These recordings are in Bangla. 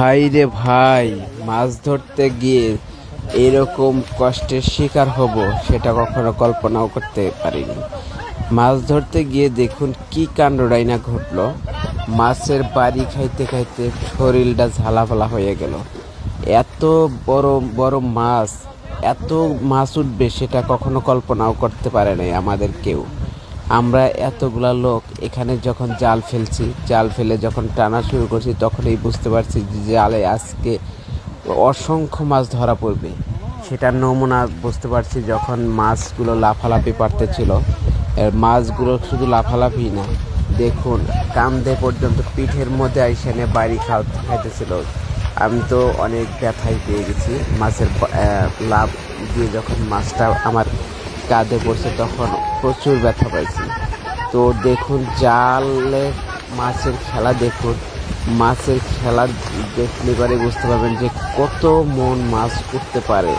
ভাই রে ভাই, মাছ ধরতে গিয়ে এরকম কষ্টের শিকার হব সেটা কখনো কল্পনাও করতে পারিনি। মাছ ধরতে গিয়ে দেখুন কি কাণ্ডটাই না ঘটলো। মাছের বাড়ি খাইতে খাইতে শরীরটা ঝালাফালা হয়ে গেল। এত বড় বড় মাছ, এত মাছ উঠবে সেটা কখনো কল্পনাও করতে পারে নাই আমাদের কেউ। আমরা এতগুলা লোক এখানে যখন জাল ফেলছি, জাল ফেলে যখন টানা শুরু করছি, তখনই বুঝতে পারছি যে জালে আজকে অসংখ্য মাছ ধরা পড়বে। সেটার নমুনা বুঝতে পারছি যখন মাছগুলো লাফালাফি পারতেছিল। মাছগুলো শুধু লাফালাফি না, দেখুন, কান্দে পর্যন্ত পিঠের মধ্যে আইসানে বাড়ি খাওয়া খাইতেছিল। আমি তো অনেক ব্যথাই পেয়ে গেছি। মাছের লাভ দিয়ে যখন মাছটা আমার কাঁধে পড়ছে, তখন প্রচুর ব্যথা পাইছি। তো দেখুন, জালে মাছের খেলা দেখুন। মাছের খেলা দেখলে পরে বুঝতে পারবেন যে কত মন মাছ উঠতে পারে।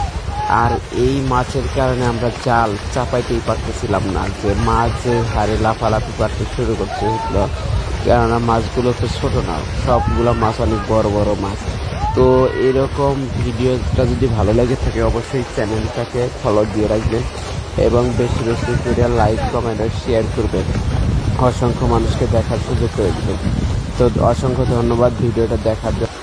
আর এই মাছের কারণে আমরা জাল চাপাইতেই পারতেছিলাম না, যে মাছ যে হারে লাফালাফি পারতে শুরু করছে কেননা মাছগুলো তো ছোট না, সবগুলো মাছ অনেক বড় বড় মাছ। তো এরকম ভিডিওটা যদি ভালো লাগে থাকে, অবশ্যই চ্যানেলটাকে ফলো দিয়ে রাখবেন। এবং বেশি বেশি করে লাইক কমেন্ট আর শেয়ার করবেন। অসংখ্য মানুষকে দেখার সুযোগ করে দেবেন। তো অসংখ্য ধন্যবাদ ভিডিওটা দেখার জন্য।